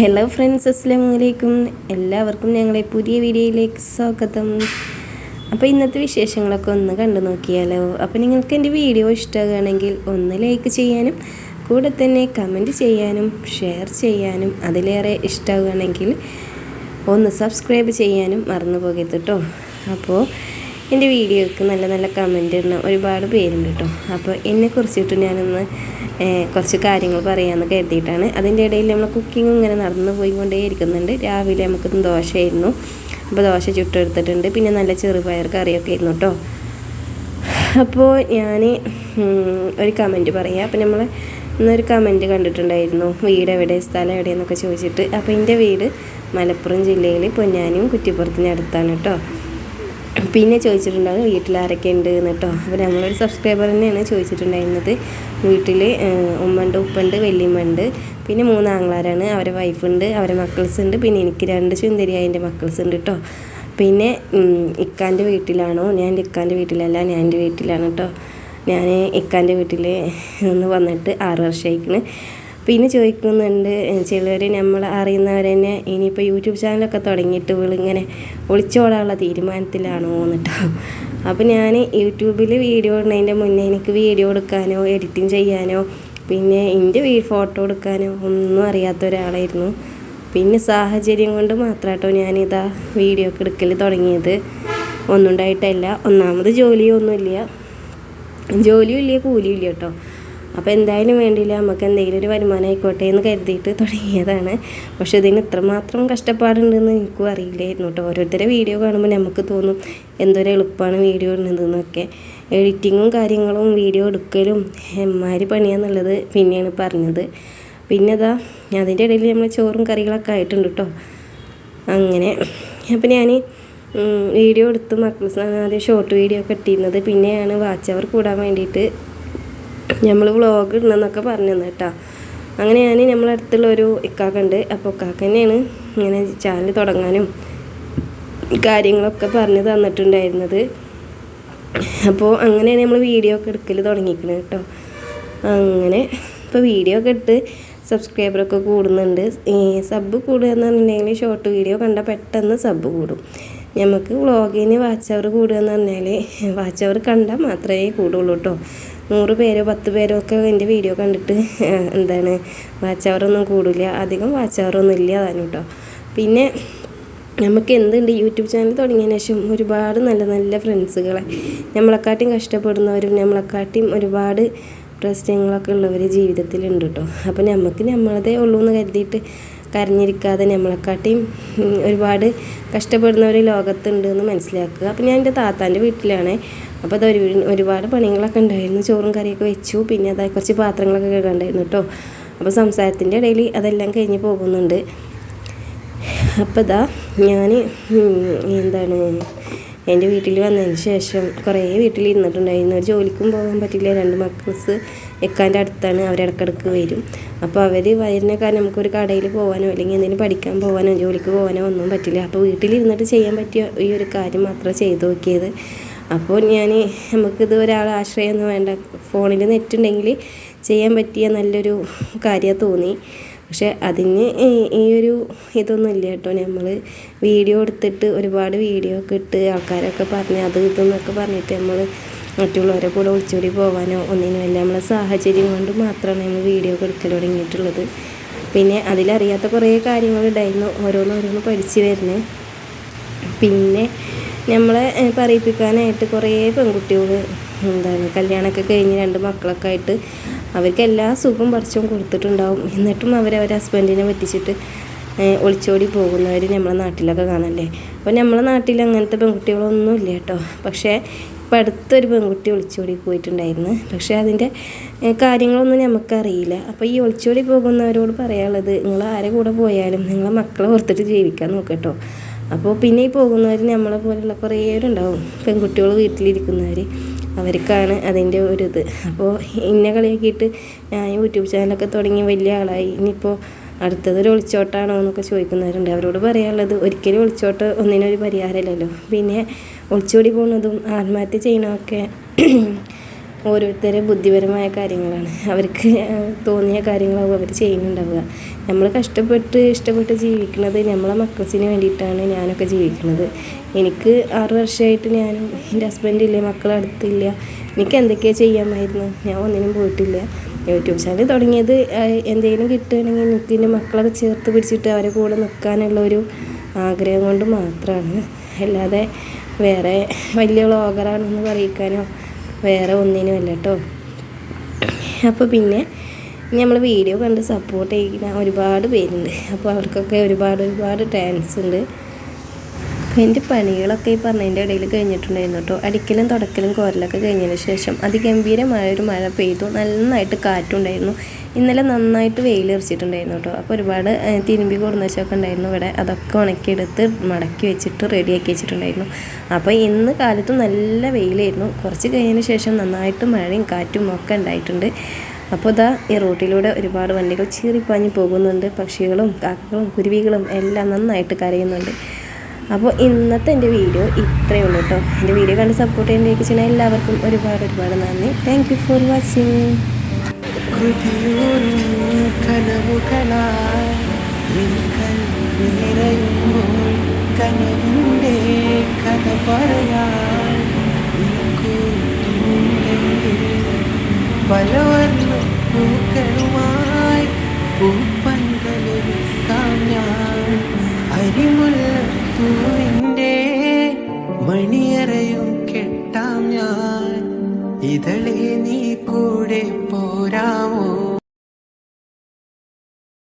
Hello friends അസ്സാം വലൈക്കും എല്ലാവർക്കും ഞങ്ങളെ പുതിയ വീഡിയോയിലേക്ക് സ്വാഗതം. അപ്പോൾ ഇന്നത്തെ വിശേഷങ്ങളൊക്കെ ഒന്ന് കണ്ടു നോക്കിയാലോ? അപ്പോൾ നിങ്ങൾക്ക് എന്റെ വീഡിയോ ഇഷ്ടമാകുകയാണെങ്കിൽ ഒന്ന് ലൈക്ക് ചെയ്യാനും കൂടെ തന്നെ കമന്റ് ചെയ്യാനും ഷെയർ ചെയ്യാനും അതിലേറെ ഇഷ്ടമാകുകയാണെങ്കിൽ ഒന്ന് സബ്സ്ക്രൈബ് ചെയ്യാനും മറന്നു പോകരുത് കേട്ടോ അപ്പോൾ എന്റെ വീഡിയോയ്ക്ക് നല്ല നല്ല കമന്റ് ഇടുന്ന ഒരുപാട് പേരുണ്ട് കേട്ടോ അപ്പോൾ എന്നെ കുറിച്ചിട്ട് ഞാനൊന്ന് കുറച്ച് കാര്യങ്ങൾ പറയാമെന്ന് കരുതിയിട്ടാണ്. അതിന്റെ ഇടയിൽ നമ്മൾ കുക്കിംഗ് ഇങ്ങനെ നടന്നു പോയിക്കൊണ്ടേ ഇരിക്കുന്നുണ്ട് രാവിലെ നമുക്ക് ദോശയായിരുന്നു. അപ്പോൾ ദോശ ചുട്ടെടുത്തിട്ടുണ്ട്. പിന്നെ നല്ല ചെറുപയർ കറിയൊക്കെ ആയിരുന്നു കേട്ടോ അപ്പോൾ ഞാൻ ഒരു കമന്റ് പറയാം. അപ്പോൾ നമ്മൾ ഇന്നൊരു കമന്റ് കണ്ടിട്ടുണ്ടായിരുന്നു. വീട് എവിടെ സ്ഥലം എവിടെയെന്നൊക്കെ ചോദിച്ചിട്ട്. അപ്പോൾ എന്റെ വീട് മലപ്പുറം ജില്ലയിൽ പൊന്നാനിയും കുറ്റിപ്പുറത്തിനടുത്താണ് കേട്ടോ പിന്നെ ചോദിച്ചിട്ടുണ്ടാകും വീട്ടിൽ ആരൊക്കെ ഉണ്ട് എന്ന് കേട്ടോ. അപ്പോൾ ഞങ്ങളൊരു സബ്സ്ക്രൈബർ തന്നെയാണ് ചോദിച്ചിട്ടുണ്ടായിരുന്നത്. വീട്ടിൽ ഉമ്മണ്ട് ഉപ്പുണ്ട് വല്യമ്മണ്ട്. പിന്നെ മൂന്ന് ആങ്ങളാരാണ് അവരെ വൈഫുണ്ട് അവരെ മക്കൾസ് ഉണ്ട് പിന്നെ എനിക്ക് രണ്ട് സുന്ദരിയായ എന്റെ മക്കൾസ് ഉണ്ട് കേട്ടോ. പിന്നെ ഇക്കാന്റെ വീട്ടിലാണോ? ഞാൻ ഇക്കാന്റെ വീട്ടിലല്ല ഞാൻ എന്റെ വീട്ടിലാണ് കേട്ടോ. ഞാൻ ഇക്കാന്റെ വീട്ടിൽ നിന്ന് വന്നിട്ട് ആറ് വർഷമായിക്കണ് പിന്നെ ചോദിക്കുന്നുണ്ട് ചിലർ നമ്മൾ അറിയുന്നവർ തന്നെ ഇനിയിപ്പോൾ യൂട്യൂബ് ചാനലൊക്കെ തുടങ്ങിയിട്ട് ഇവളിങ്ങനെ ഒളിച്ചോടാനുള്ള തീരുമാനത്തിലാണോ എന്നിട്ടോ. അപ്പോൾ ഞാൻ യൂട്യൂബിൽ വീഡിയോ ഇടുന്നതിന്റെ മുന്നേ എനിക്ക് വീഡിയോ എടുക്കാനോ എഡിറ്റിംഗ് ചെയ്യാനോ പിന്നെ എന്റെ വീ ഫോട്ടോ എടുക്കാനോ ഒന്നും അറിയാത്ത ഒരാളായിരുന്നു. പിന്നെ സാഹചര്യം കൊണ്ട് മാത്രമായിട്ടോ ഞാനിതാ വീഡിയോ ഒക്കെ എടുക്കൽ തുടങ്ങിയത്. ഒന്നുണ്ടായിട്ടല്ല ഒന്നാമത് ജോലിയൊന്നുമില്ല. ജോലിയും ഇല്ല കൂലിയും ഇല്ല കേട്ടോ. അപ്പോൾ എന്തായാലും വേണ്ടിയില്ല നമുക്ക് എന്തെങ്കിലും ഒരു വരുമാനം ആയിക്കോട്ടെ എന്ന് കരുതിയിട്ട് തുടങ്ങിയതാണ്. പക്ഷെ ഇതിന് ഇത്രമാത്രം കഷ്ടപ്പാടുണ്ടെന്ന് എനിക്കും അറിയില്ലായിരുന്നു കേട്ടോ. ഓരോരുത്തരെ വീഡിയോ കാണുമ്പോൾ നമുക്ക് തോന്നും എന്തൊരു എളുപ്പമാണ് വീഡിയോ ഇടുന്നതെന്നൊക്കെ. എഡിറ്റിങ്ങും കാര്യങ്ങളും വീഡിയോ എടുക്കലും എമ്മാരി പണിയാന്നുള്ളത് പിന്നെയാണ് പറഞ്ഞത്. പിന്നെ അതാ അതിന്റെ ഇടയിൽ നമ്മൾ ചോറും കറികളൊക്കെ ആയിട്ടുണ്ട് കേട്ടോ. അങ്ങനെ. അപ്പം ഞാൻ വീഡിയോ എടുത്ത് മക്കൾ ആദ്യം ഷോർട്ട് വീഡിയോ ഒക്കെ ഇട്ടിരുന്നത്. പിന്നെയാണ് വാച്ച് അവർ കൂടാൻ വേണ്ടിയിട്ട് നമ്മൾ വ്ളോഗ് ഇടണമെന്നൊക്കെ പറഞ്ഞു തന്നെ കേട്ടോ. അങ്ങനെ ഞാൻ നമ്മളെ അടുത്തുള്ള ഒരു ഇക്കാക്ക ഉണ്ട് അപ്പോൾ ഇക്കാക്ക തന്നെയാണ് ഇങ്ങനെ ചാനൽ തുടങ്ങാനും കാര്യങ്ങളൊക്കെ പറഞ്ഞു തന്നിട്ടുണ്ടായിരുന്നത്. അപ്പോൾ അങ്ങനെയാണ് നമ്മൾ വീഡിയോ ഒക്കെ എടുക്കൽ തുടങ്ങിയിരിക്കുന്നത് കേട്ടോ. അങ്ങനെ ഇപ്പോൾ വീഡിയോ ഒക്കെ ഇട്ട് സബ്സ്ക്രൈബറൊക്കെ കൂടുന്നുണ്ട്. ഈ സബ് കൂടുക എന്ന് പറഞ്ഞിട്ടുണ്ടെങ്കിൽ ഷോർട്ട് വീഡിയോ കണ്ടാൽ പെട്ടെന്ന് സബ് കൂടും. നമുക്ക് വ്ളോഗിന് വാച്ച് അവർ കൂടുക എന്ന് പറഞ്ഞാൽ വാച്ച് അവർ കണ്ടാൽ മാത്രമേ കൂടുള്ളൂ കേട്ടോ. നൂറ് പേരോ പത്ത് പേരോ ഒക്കെ എന്റെ വീഡിയോ കണ്ടിട്ട് എന്താണ് വാച്ച് അവറൊന്നും കൂടില്ല. അധികം വാച്ച് അവറൊന്നും ഇല്ല അതാണ് കേട്ടോ. പിന്നെ നമുക്ക് എന്തുണ്ട്? യൂട്യൂബ് ചാനൽ തുടങ്ങിയതിന് ശേഷം ഒരുപാട് നല്ല നല്ല ഫ്രണ്ട്സുകളെ നമ്മളെക്കാട്ടിയും കഷ്ടപ്പെടുന്നവരും നമ്മളെക്കാട്ടിയും ഒരുപാട് പ്രശ്നങ്ങളൊക്കെ ഉള്ളവർ ജീവിതത്തിലുണ്ട് കേട്ടോ. അപ്പോൾ നമുക്ക് നമ്മളതേ ഉള്ളൂ എന്ന് കരുതിയിട്ട് കരഞ്ഞിരിക്കാതെ നമ്മളെക്കാട്ടിയും ഒരുപാട് ഒരുപാട് കഷ്ടപ്പെടുന്നവർ ലോകത്തുണ്ട് എന്ന് മനസ്സിലാക്കുക. അപ്പോൾ ഞാൻ എന്റെ താത്താന്റെ വീട്ടിലാണ്. അപ്പോൾ അത് ഒരു ഒരുപാട് പണികളൊക്കെ ഉണ്ടായിരുന്നു. ചോറും കറിയൊക്കെ വെച്ചു. പിന്നെ അതായത് കുറച്ച് പാത്രങ്ങളൊക്കെ കഴുകാണ്ടായിരുന്നു കേട്ടോ അപ്പോൾ സംസാരത്തിന്റെ ഇടയിൽ അതെല്ലാം കഴിഞ്ഞ് പോകുന്നുണ്ട്. അപ്പോൾ ഇതാ ഞാൻ എന്താണ് എന്റെ വീട്ടിൽ വന്നതിന് ശേഷം കുറേ വീട്ടിൽ ഇരുന്നിട്ടുണ്ടായിരുന്നു ഒരു ജോലിക്കും പോകാൻ പറ്റില്ല. രണ്ട് മക്കൾസ് എക്കാന്റെ അടുത്താണ്. അവരിടക്കിടക്ക് വരും. അപ്പോൾ അവർ വരുന്ന കാരണം നമുക്കൊരു കടയിൽ പോകാനോ അല്ലെങ്കിൽ എന്തെങ്കിലും പഠിക്കാൻ പോകാനോ ജോലിക്ക് പോകാനോ ഒന്നും പറ്റില്ല. അപ്പോൾ വീട്ടിലിരുന്നിട്ട് ചെയ്യാൻ പറ്റിയ ഈ ഒരു കാര്യം മാത്രമേ ചെയ്തു നോക്കിയത്. അപ്പോൾ ഞാൻ നമുക്കിത് ഒരാളെ ആശ്രയമൊന്നും വേണ്ട ഫോണിൽ നെറ്റ് ഉണ്ടെങ്കിൽ ചെയ്യാൻ പറ്റിയ നല്ലൊരു കാര്യമാണ് തോന്നി. പക്ഷെ അതിന് ഈ- ഒരു ഇതൊന്നും ഇല്ല കേട്ടോ. നമ്മൾ വീഡിയോ എടുത്തിട്ട് ഒരുപാട് വീഡിയോ ഒക്കെ ഇട്ട് ആൾക്കാരൊക്കെ പറഞ്ഞ് അത് ഇതെന്നൊക്കെ പറഞ്ഞിട്ട് നമ്മൾ മറ്റുള്ളവരെ കൂടെ ഒളിച്ചോടി പോകാനോ ഒന്നിനുമല്ല നമ്മളെ സാഹചര്യം കൊണ്ട് മാത്രമാണ് നമ്മൾ വീഡിയോ ഒക്കെ എടുക്കൽ തുടങ്ങിയിട്ടുള്ളത്. പിന്നെ അതിലറിയാത്ത കുറേ കാര്യങ്ങളുണ്ടായിരുന്നു ഓരോന്നോരോന്ന് പഠിച്ച് വരുന്നത് പിന്നെ നമ്മളെ പറയിപ്പിക്കാനായിട്ട് കുറേ പെൺകുട്ടികൾ എന്താണ് കല്യാണമൊക്കെ കഴിഞ്ഞ് രണ്ട് മക്കളൊക്കെ ആയിട്ട് അവർക്ക് എല്ലാ സുഖം പറിച്ചും കൊടുത്തിട്ടുണ്ടാവും. എന്നിട്ടും അവർ അവരെ ഹസ്ബൻഡിനെ പറ്റിച്ചിട്ട് ഒളിച്ചോടി പോകുന്നവർ നമ്മളെ നാട്ടിലൊക്കെ കാണല്ലേ? അപ്പോൾ നമ്മളെ നാട്ടിൽ അങ്ങനത്തെ പെൺകുട്ടികളൊന്നും ഇല്ല കേട്ടോ. പക്ഷേ ഇപ്പം അടുത്തൊരു പെൺകുട്ടി ഒളിച്ചോടി പോയിട്ടുണ്ടായിരുന്നു. പക്ഷേ അതിന്റെ കാര്യങ്ങളൊന്നും നമുക്കറിയില്ല അപ്പോൾ ഈ ഒളിച്ചോടി പോകുന്നവരോട് പറയാനുള്ളത് നിങ്ങൾ ആരെ കൂടെ പോയാലും നിങ്ങളെ മക്കളെ ഓർത്തിട്ട് ജീവിക്കാൻ നോക്കട്ടോ അപ്പോൾ പിന്നെ ഈ പോകുന്നവർ നമ്മളെ പോലുള്ള കുറേ പേരുണ്ടാവും പെൺകുട്ടികൾ വീട്ടിലിരിക്കുന്നവർ അവർക്കാണ് അതിന്റെ ഒരു ഇത് അപ്പോൾ ഇന്നെ കളിയാക്കിയിട്ട് ഞാൻ യൂട്യൂബ് ചാനലൊക്കെ തുടങ്ങി വലിയ ആളായി. ഇനിയിപ്പോൾ അടുത്തത് ഒരു ഒളിച്ചോട്ടാണോ എന്നൊക്കെ ചോദിക്കുന്നവരുണ്ട്. അവരോട് പറയാനുള്ളത് ഒരിക്കലും ഒളിച്ചോട്ട് ഒന്നിനൊരു പരിഹാരമില്ലല്ലോ. പിന്നെ ഒളിച്ചോടി പോകുന്നതും ആത്മഹത്യ ചെയ്യണമൊക്കെ ഓരോരുത്തരെ ബുദ്ധിപരമായ കാര്യങ്ങളാണ്. അവർക്ക് തോന്നിയ കാര്യങ്ങളാവും അവർ ചെയ്യുന്നുണ്ടാവുക. നമ്മൾ കഷ്ടപ്പെട്ട് ഇഷ്ടപ്പെട്ട് ജീവിക്കുന്നത് നമ്മളെ മക്കൾസിന് വേണ്ടിയിട്ടാണ് ഞാനൊക്കെ ജീവിക്കുന്നത്. എനിക്ക് ആറു വർഷമായിട്ട് ഞാനും എന്റെ ഹസ്ബൻഡില്ല മക്കളെ അടുത്തില്ല. എനിക്ക് എന്തൊക്കെയാണ് ചെയ്യാമായിരുന്നു? ഞാൻ ഒന്നിനും പോയിട്ടില്ല. യൂട്യൂബ് ചാനൽ തുടങ്ങിയത് എന്തെങ്കിലും കിട്ടുകയാണെങ്കിൽ എനിക്ക് എന്റെ മക്കളൊക്കെ ചേർത്ത് പിടിച്ചിട്ട് അവരെ കൂടെ നിൽക്കാനുള്ള ഒരു ആഗ്രഹം കൊണ്ട് മാത്രമാണ് അല്ലാതെ വേറെ വലിയ വ്ളോഗറാണെന്ന് പറയിക്കാനോ വേറെ ഒന്നിനും അല്ല കേട്ടോ അപ്പോൾ പിന്നെ നമ്മൾ വീഡിയോ കണ്ട് സപ്പോർട്ട് ചെയ്യുന്ന ഒരുപാട് പേരുണ്ട്. അപ്പോൾ അവർക്കൊക്കെ ഒരുപാട് ഒരുപാട് താങ്ക്സ് ഉണ്ട്. എന്റെ പണികളൊക്കെ ഈ പറഞ്ഞതിന്റെ ഇടയിൽ കഴിഞ്ഞിട്ടുണ്ടായിരുന്നു കേട്ടോ. അടിക്കലും തുടക്കലും കോരലൊക്കെ കഴിഞ്ഞതിന് ശേഷം അതിഗംഭീരമായ ഒരു മഴ പെയ്തു. നന്നായിട്ട് കാറ്റുണ്ടായിരുന്നു. ഇന്നലെ നന്നായിട്ട് വെയിലെറിച്ചിട്ടുണ്ടായിരുന്നു കേട്ടോ. അപ്പോൾ ഒരുപാട് തിരുമ്പി കൊടുന്ന ഉണ്ടായിരുന്നു. ഇവിടെ അതൊക്കെ ഉണക്കിയെടുത്ത് മടക്കി വെച്ചിട്ട് റെഡിയാക്കി വെച്ചിട്ടുണ്ടായിരുന്നു. അപ്പോൾ ഇന്ന് കാലത്ത് നല്ല വെയിലായിരുന്നു. കുറച്ച് കഴിഞ്ഞതിന് ശേഷം നന്നായിട്ട് മഴയും കാറ്റും ഒക്കെ ഉണ്ടായിട്ടുണ്ട്. അപ്പോൾ ഇതാ ഈ റോട്ടിലൂടെ ഒരുപാട് വണ്ടികൾ ചീറിപ്പാഞ്ഞ് പോകുന്നുണ്ട്. പക്ഷികളും കാക്കകളും കുരുവികളും എല്ലാം നന്നായിട്ട് കരയുന്നുണ്ട്. അപ്പോൾ ഇന്നത്തെ എന്റെ വീഡിയോ ഇത്രയേ ഉള്ളൂ കേട്ടോ എന്റെ വീഡിയോ കണ്ട് സപ്പോർട്ട് ചെയ്യാൻ ചെയ്യുന്ന എല്ലാവർക്കും ഒരുപാട് ഒരുപാട് നന്ദി. താങ്ക് യു ഫോർ വാച്ചിങ് കനവിന്റെ പറയാൻ